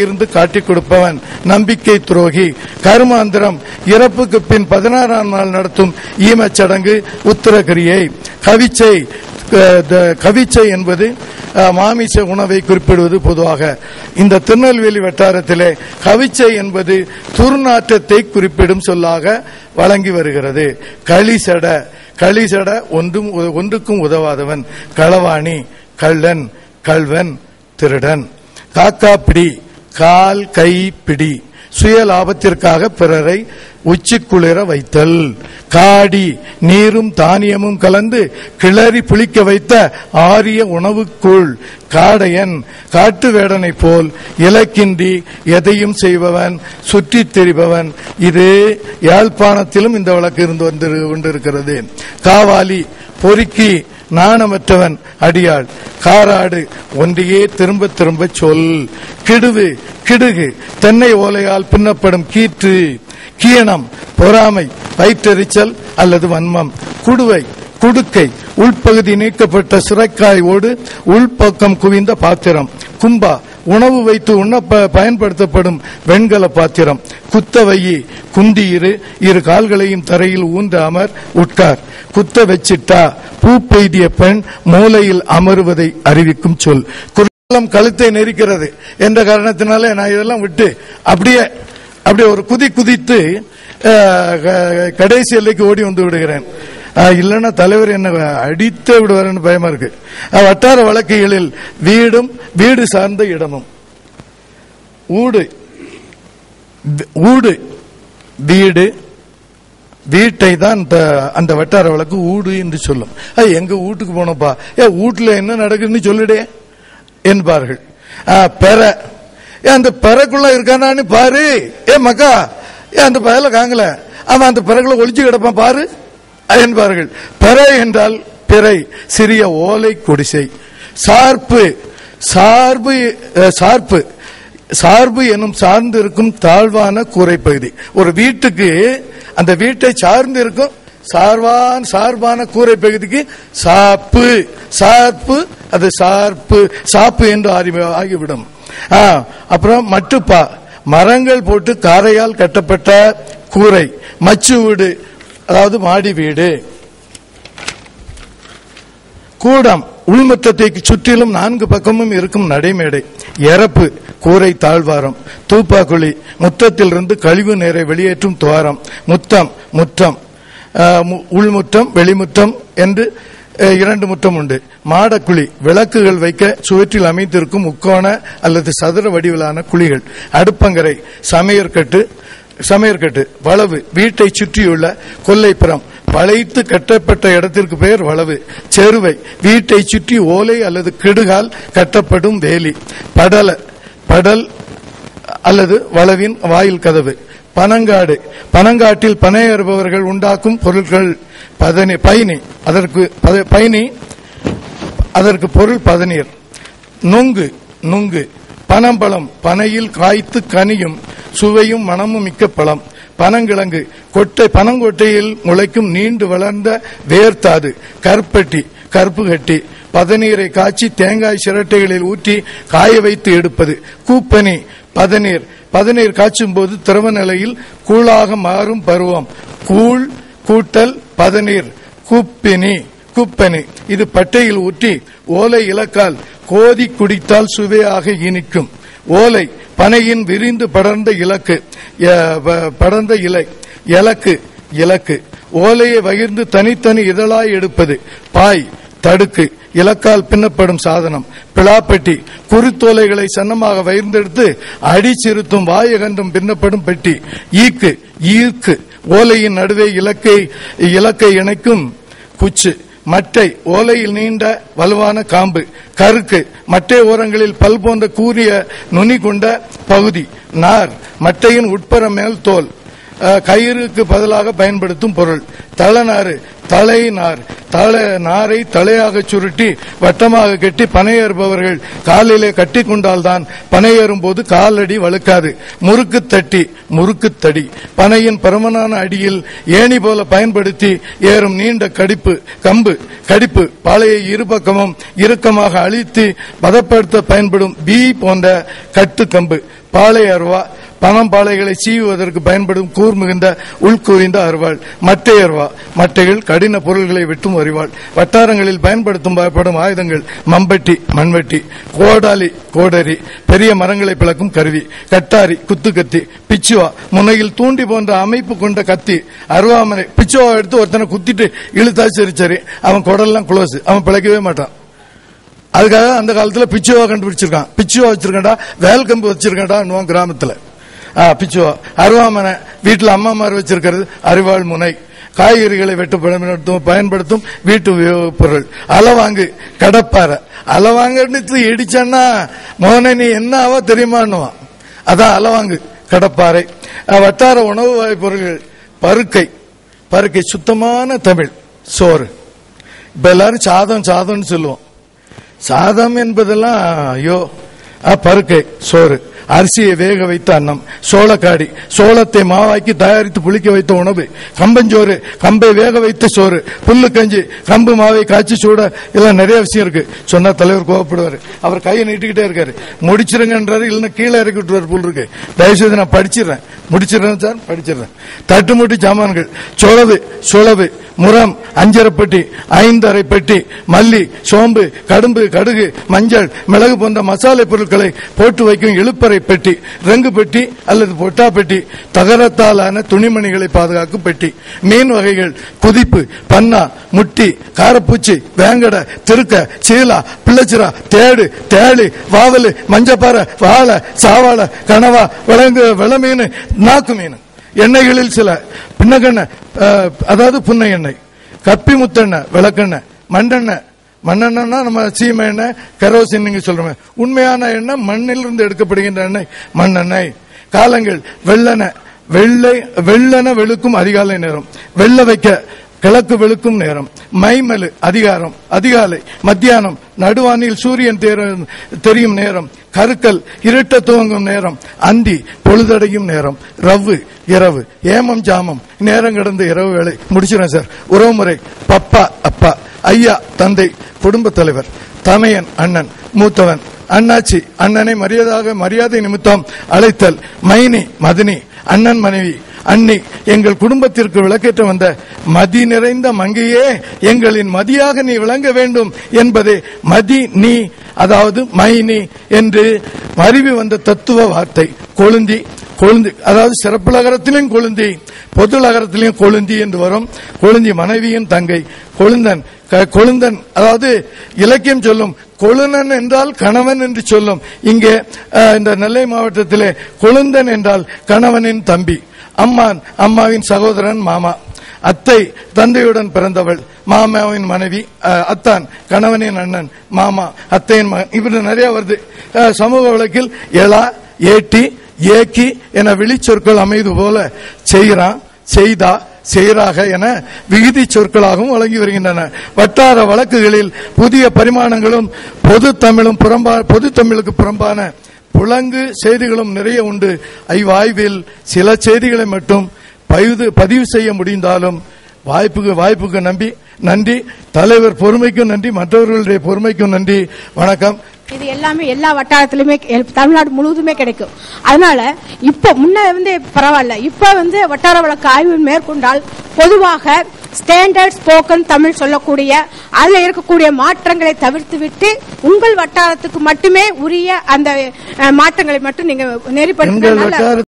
இருந்து காட்டிக் கொடுப்பவன் நம்பிக்கை துரோகி. கருமாந்திரம் இறப்புக்கு பின் பதினாறாம் நாள் நடத்தும் ஈமச் சடங்கு உத்தரகிரியை. கவிச்சை த- கவிச்சை என்பது மாமிச உணவை குறிப்பிடுவது பொதுவாக. இந்த திருநெல்வேலி வட்டாரத்திலே கவிச்சை என்பது துர்நாற்றத்தை குறிப்பிடும் சொல்லாக வழங்கி வருகிறது. களிசட களிசட ஒன்றும் ஒன்றுக்கும் உதவாதவன். களவாணி கள்ளன் கள்வன் திருடன். காக்காப்பிடி கால் கை பிடி. சுய லாபத்திற்காக பிறரை உச்சி குளிர வைத்தல். காடி நீரும் தானியமும் கலந்து கிளறி புளிக்க வைத்த ஆரிய உணவுக்குள் காடையன் காட்டு வேடனை போல் இலக்கின்றி எதையும் செய்பவன் சுற்றித் திரிபவன். இது யாழ்ப்பாணத்திலும் இந்த வழக்கு இருந்து வந்து கொண்டிருக்கிறது. காவாலி பொறுக்கி நாணமற்றவன் அடியாள். காராடு ஒன்றையே திரும்ப திரும்ப சொல். கிடுவு கிடுகு தென்னை ஓலையால் பின்னப்படும் கீற்று கீணம் பொறாமை வயிற்றெரிச்சல் அல்லது வன்மம். குடுவை குடுக்கை உள்பகுதி நீக்கப்பட்ட சிறைக்காய் ஓடு உள்பக்கம் குவிந்த பாத்திரம். கும்பா உணவு வைத்து உண்ண ப- பயன்படுத்தப்படும் வெண்கல பாத்திரம். குத்தவையி குந்தியிரு இரு கால்களையும் தரையில் ஊன்ற அமர் உட்கார். குத்த வச்சிட்டா பூ பெய்திய பெண் மூலையில் அமருவதை அறிவிக்கும் சொல். கழுத்தை நெரிக்கிறது என்ற காரணத்தினாலே நான் இதெல்லாம் விட்டு அப்படியே அப்படியே ஒரு குதி குதித்து கடைசி எல்லைக்கு ஓடி வந்து விடுகிறேன். இல்லைன்னா தலைவர் என்ன அடித்தே விடுவாருன்னு பயமா இருக்கு. வட்டார வழக்குகளில் வீடும் வீடு சார்ந்த இடமும். ஊடு ஊடு வீடு வீட்டை தான் அந்த வட்டார வழக்கு ஊடு என்று சொல்லும். எங்க வீட்டுக்கு போனப்பா ஏ வீட்டுல என்ன நடக்குதுன்னு சொல்லுடே. என்பார்கள். பெற. அந்த பெறக்குள்ள இருக்கானான்னு பாரு. ஏ மக்கா ஏ அந்த பயல காங்கல. அவன் அந்த பிறகுல ஒளிச்சு கிடப்பான் பாரு. என்பார்கள். பெற என்றால் பிறை சிறிய ஓலை குடிசை. சார்பு சார்பு சார்பு. சார்பு எனும் சார்ந்து இருக்கும் தாழ்வான கூரைப்பகுதி. ஒரு வீட்டுக்கு அந்த வீட்டை சார்ந்து இருக்கும் சார்வான் சார்பான கூரை பகுதிக்கு சாப்பு. சார்பு அது சார்பு சாப்பு என்று ஆகிவிடும். அப்புறம் மட்டுப்பா. மரங்கள் போட்டு காரையால் கட்டப்பட்ட கூரை மச்சு வீடு அதாவது மாடி வீடு. கூடம் உள்மத்தத்தை சுற்றிலும் நான்கு பக்கமும் இருக்கும் நடைமேடை இறப்பு கூரை தாழ்வாரம் தூப்பாக்குழி முத்தத்திலிருந்து கழிவு நீரை வெளியேற்றும் துவாரம் முத்தம் முற்றம் உள்முத்தம் வெளிமுத்தம் உள்முற்றம் வெளிமுற்றம் என்று இரண்டு முற்றம் உண்டு. மாடக்குழி விளக்குகள் வைக்க சுவற்றில் அமைந்திருக்கும் முக்கோண அல்லது சதுர வடிவிலான குழிகள். அடுப்பங்கரை சமையற்கட்டு சமையற்கட்டு வளவு வீட்டை சுற்றியுள்ள கொல்லைப்புறம் வளைத்து கட்டப்பட்ட இடத்திற்கு பெயர் வளவு செருவை வீட்டை சுற்றி ஓலை அல்லது கிடுகால் கட்டப்படும் வேலி படல படல் அல்லது வளவின் வாயில் கதவு. பனங்காடு. பனங்காட்டில் பனையறுபவர்கள் உண்டாக்கும் பொருட்கள் பதனி பயனி அதற்கு பத- பயனி அதற்கு பொருள் பதநீர். நுங்கு நுங்கு. பனம்பழம் பனையில் காய்த்து கனியும் சுவையும் மனமும் மிக்க பழம். பனங்கிழங்கு. கொட்டை பனங்கொட்டையில் முளைக்கும் நீண்டு வளர்ந்த வேர்த்தாது. கற்பட்டி கருப்பு கட்டி பதநீரை காய்ச்சி தேங்காய் சிரட்டைகளில் ஊற்றி காய வைத்து எடுப்பது. கூப்பனி பதநீர். பதநீர் காய்ச்சும் போது திரவ நிலையில் கூழாக மாறும் பருவம். கூழ் கூட்டல் பதநீர். கூப்பினி குப்பனி. இது பட்டையில் ஊற்றி ஓலை இலக்கால் கோதி குடித்தால் சுவையாக இனிக்கும். ஓலை பனையின் விரிந்து படர்ந்த இலக்கு. படர்ந்த இலை. இலக்கு இலக்கு. ஓலையை வகிர்ந்து தனித்தனி இதழாய் எடுப்பது. பாய் தடுக்கு இலக்கால் பின்னப்படும் சாதனம். பிளாப்பெட்டி குருத்தோலைகளை சன்னமாக வைர்ந்தெடுத்து அடிச்சிருத்தும் வாயகன்றும் பின்னப்படும் பெட்டி. ஈக்கு ஈர்க்கு ஓலையின் நடுவே இலக்கை இலக்கை இணைக்கும் குச்சு. மட்டை ஓலையில் நீண்ட வலுவான காம்பு. கருக்கு மட்டை ஓரங்களில் பல் போன்ற கூரிய நுனி கொண்ட பகுதி. நார் மட்டையின் உட்புற மேல் தோல். கயிறுக்கு பதிலாக பயன்படுத்தும் பொருள். தலநாறு தலை நார் தலை நாரை தலையாக சுருட்டி வட்டமாக கட்டி பனையேறுபவர்கள் காலிலே கட்டி கொண்டால்தான் பனையேறும் போது காலடி வழுக்காது. முறுக்கு தட்டி முறுக்கு தடி. பனையின் பருமனான அடியில் ஏணி போல பயன்படுத்தி ஏறும் நீண்ட கடிப்பு கம்பு. கடிப்பு பாலையை இருபக்கமும் இறுக்கமாக அழித்து பதப்படுத்த பயன்படும் பி போன்ற கட்டு கம்பு. பாலை அருவா பணம் பாலைகளை சீவுவதற்கு பயன்படும் கூர் மிகுந்த உள்குவிந்த அருவாள் மட்டை அருவா மட்டைகள் கடின பொருள்களை வெட்டும் அறிவாள் வட்டாரங்களில் பயன்படுத்தும் பயப்படும் ஆயுதங்கள் மம்பட்டி மண்வெட்டி கோடாலி கோடரி பெரிய மரங்களை பிளக்கும் கருவி கட்டாரி குத்துக்கத்தி பிச்சுவா முனையில் தூண்டி போன்ற அமைப்பு கொண்ட கத்தி அருவாமனை பிச்சுவா எடுத்து ஒருத்தனை குத்திட்டு இழுத்தா சரி சரி. அவன் குடல்லாம் குளோஸ். அவன் பிழைக்கவே மாட்டான். அதுக்காக அந்த காலத்துல பிச்சுவா கண்டுபிடிச்சிருக்கான். பிச்சுவா வச்சிருக்கேன்டா வேல் கம்பு வச்சிருக்கா கிராமத்துல. ஆ, பிச்சுவா அருவாமனை வீட்டுல அம்மாமார் வச்சிருக்கிறது அரிவாள் முனை. காய்கறிகளை வெட்டு பயன்படுத்தும் பயன்படுத்தும் வீட்டு உபயோகப் பொருள் அளவாங்கு கடப்பாறை அளவாங்கன்னு இடிச்சன்னா மோனே நீ என்ன ஆவா தெரியுமான்னுவான் அதான் அளவாங்கு கடப்பாறை. வட்டார உணவு வகை பொருள்கள் பருக்கை. பருக்கை சுத்தமான தமிழ் சோறு. இப்ப எல்லாரும் சாதம் சாதம்னு சொல்லுவோம். சாதம் என்பதெல்லாம் ஐயோ பருக்கை சோறு. அரிசியை வேக வைத்த அன்னம் சோளக்காடி சோளத்தை மாவாக்கி தயாரித்து புளிக்க வைத்த உணவு கம்பஞ்சோறு கம்பை வேக வைத்த சோறு புல்லு கஞ்சி கம்பு மாவை காய்ச்சி சூட இதெல்லாம் நிறைய விஷயம் இருக்கு. சொன்னா தலைவர் கோவப்படுவார். அவர் கையை நீட்டிக்கிட்டே இருக்காரு. முடிச்சிருங்கன்றாரு இல்லைன்னா கீழே இறக்கி விட்டுவார் புல் இருக்கு. தயவுசெய்து நான் படிச்சிடுறேன். முடிச்சிடறேன் சார் படிச்சிடுறேன். தட்டுமுட்டி சாமான்கள் சோளவு சுளவு முரம் அஞ்சரைப்பட்டி ஐந்தரை பெட்டி மல்லி சோம்பு கடும்பு கடுகு மஞ்சள் மிளகு போன்ற மசாலை பொருட்கள் போட்டு வைக்கும் இழுப்பறை பெட்டி ரங்கு பெட்டி அல்லது பொட்டா பெட்டி தகரத்தாலான துணிமணிகளை பாதுகாக்கும் பெட்டி மீன் வகைகள் குதிப்பு பன்னா முட்டி காரப்பூச்சி வேங்கட திருக்க சீலா பிள்ளைச்சிரா தேடு தேளி வாவலு மஞ்சப்பாறை வாழை சாவாழை கனவா விலங்கு விள மீன் நாக்கு மீன். எண்ணெய்களில் சில பின்னகெண்ணெய் அதாவது புன்னை எண்ணெய் கப்பி முத்தெண்ணெய் விளக்கெண்ணெய் மண்டெண்ணெய் மண்ணெண்ணா நம்ம சீமை எண்ணெய் கரோசின் நீங்க சொல்றோம் உண்மையான எண்ணெய் மண்ணிலிருந்து எடுக்கப்படுகின்ற எண்ணெய் மண்ணெண்ணெய். காலங்கள் வெள்ளெண்ணெய் வெள்ளை வெள்ளென வெளுக்கும் அதிகாலை நேரம். வெள்ள வைக்க கிழக்கு வெளுக்கும் நேரம். மைமலு அதிகாரம் அதிகாலை. மத்தியானம் நடுவானில் சூரியன் தெரியும் நேரம். கருக்கல் இருட்ட துவங்கும் நேரம். அந்தி பொழுதடையும் நேரம். ரவ்வு இரவு. ஏமம் ஜாமம். நேரம் கடந்த இரவு வேலை. முடிச்சிடும் சார். உறவுமுறை. பப்பா அப்பா. ஐயா தந்தை. குடும்பத் தலைவர் தமையன் அண்ணன் மூத்தவன் அண்ணாச்சி அண்ணனை மரியாதாக மரியாதை நிமித்தம் அழைத்தல் மைனி மதினி அண்ணன் மனைவி அண்ணி எங்கள் குடும்பத்திற்கு விளக்கேற்ற வந்த மதி நிறைந்த மங்கையே எங்களின் மதியாக நீ விளங்க வேண்டும் என்பதே மதி நீ அதாவது மைனி என்று மருவி வந்த தத்துவ வார்த்தை. கொழுந்தி கொழுந்தி அதாவது சிறப்பு சிறப்புலகரத்திலும் கொழுந்தி பொது நகரத்திலையும் கொழுந்தி என்று வரும். கொழுந்தி மனைவியின் தங்கை கொழுந்தன் கொழுந்தன் அதாவது இலக்கியம் சொல்லும் கொழுநன் என்றால் கணவன் என்று சொல்லும். இங்கே இந்த நெல்லை மாவட்டத்திலே கொழுந்தன் என்றால் கணவனின் தம்பி அம்மான் அம்மாவின் சகோதரன் மாமா அத்தை தந்தையுடன் பிறந்தவள் மாமாவின் மனைவி அத்தான் கணவனின் அண்ணன் மாமா அத்தையின் மகன். இப்படி நிறைய வருது. சமூக வழக்கில் எலா ஏட்டி ஏக்கி என விழிச்சொற்கள் அமைது போல செய்கிறான் செய்தா செய்கிறாக என விகுதி சொற்களாகவும் வழங்கி வருகின்றன. வட்டார வழக்குகளில் புதிய பரிமாணங்களும் பொது தமிழும் புறம்பா பொது தமிழுக்கு புறம்பான புலங்கு செய்திகளும் நிறைய உண்டு. ஐவாய்வில் சில செய்திகளை மட்டும் பதிவு பதிவு செய்ய முடிந்தாலும் வாய்ப்புக்கு வாய்ப்புக்கு நம்பி நன்றி. தலைவர் பொறுமைக்கும் நன்றி மற்றவர்களுடைய பொறுமைக்கும் நன்றி. வணக்கம். இது எல்லாமே எல்லா வட்டாரத்திலுமே தமிழ்நாடு முழுவதுமே கிடைக்கும். அதனால இப்ப முன்ன வந்து பரவாயில்ல. இப்ப வந்து வட்டார வழக்கு ஆய்வு மேற்கொண்டால் பொதுவாக ஸ்டாண்டர்ட் ஸ்போக்கன் தமிழ் சொல்லக்கூடிய அதுல இருக்கக்கூடிய மாற்றங்களை தவிர்த்து விட்டு உங்கள் வட்டாரத்துக்கு மட்டுமே உரிய அந்த மாற்றங்களை மட்டும் நீங்க வட்டார